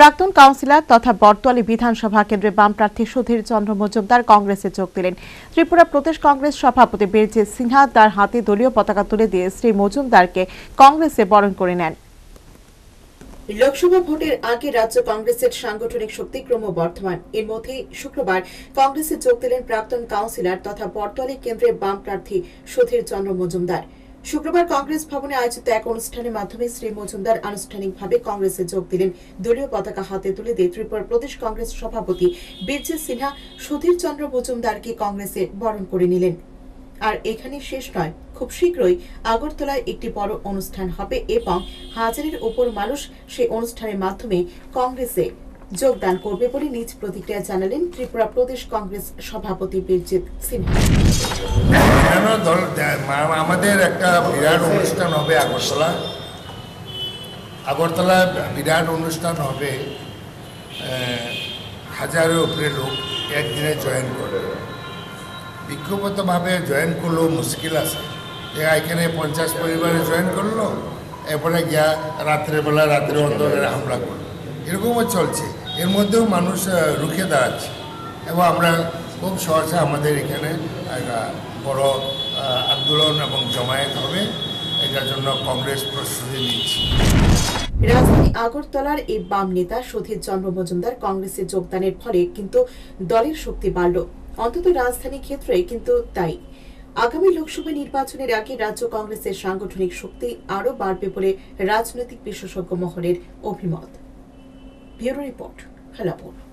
প্রাক্তন কাউন্সিলর তথা বর্তোয়ালি বিধানসভা কেন্দ্রে বাম প্রার্থী সুধীর চন্দ্র মজুমদার কংগ্রেসে যোগ দিলেন। ত্রিপুরা প্রদেশ কংগ্রেস সভাপতি বীরজিৎ সিনহা তার হাতে দলীয় পতাকা তুলে দিয়ে শ্রী মজুমদারকে কংগ্রেসে বরণ করে নেন। লোকসভা ভোটের আগে রাজ্য কংগ্রেসের সাংগঠনিক শক্তি ক্রমবর্ধমান এর মধ্যেই শুক্রবার কংগ্রেসে যোগ দিলেন প্রাক্তন কাউন্সিলর তথা বর্তমানে কেন্দ্রের বাম প্রার্থী সুধীর চন্দ্র মজুমদার। শুক্রবার কংগ্রেস ভবনে আয়োজিত এক অনুষ্ঠানের মাধ্যমে শ্রী মজুমদার আনুষ্ঠানিকভাবে কংগ্রেসে যোগ দিলেন। দলীয় পতাকা হাতে তুলে দিয়ে ত্রিপুরা প্রদেশ কংগ্রেস সভাপতি বীরজিৎ সিনহা, সুধীর চন্দ্র মজুমদারকে কংগ্রেসে বরণ করে নিলেন। আর এখানে শেষ নয়, খুব শীঘ্রই আগরতলায় একটি বড় অনুষ্ঠান হবে এবং হাজারের ওপর মানুষ সেই অনুষ্ঠানের মাধ্যমে কংগ্রেসে যোগদান করবে বলে নিজ প্রতিক্রিয়া জানালেন ত্রিপুরা প্রদেশ কংগ্রেস সভাপতি বীরজিৎ সিনহা। আমাদের একটা বিরাট অনুষ্ঠান হবে আগরতলা। আগরতলা বিরাট অনুষ্ঠান হবে হাজারের উপরে লোক একদিনে জয়েন করবে। বিক্ষোভতভাবে জয়েন করলেও মুশকিল আছে। এখানে পঞ্চাশ পরিবারে জয়েন করল, এরপরে গিয়া রাত্রেবেলা রাত্রে অন্ধকারে হামলা করল। এরকমও চলছে। এর মধ্যেও মানুষ রুখে দাঁড়াচ্ছে। এবং আমরা খুব সহজে আমাদের এখানে একটা বড় আন্দোলন এবং জমায়েত হবে। এটার জন্য কংগ্রেস প্রস্তুতি নিচ্ছে। রাজধানী আগরতলার এই বাম নেতা সুধীর চন্দ্র মজুমদার কংগ্রেসে যোগদানের ফলে কিন্তু দলের শক্তি বাড়ল। অন্তত রাজধানী ক্ষেত্রে কিন্তু তাই। আগামী লোকসভা নির্বাচনের আগে রাজ্য কংগ্রেসের সাংগঠনিক শক্তি আরও বাড়বে বলে রাজনৈতিক বিশেষজ্ঞ মহলের অভিমত। Bureau report हलापोला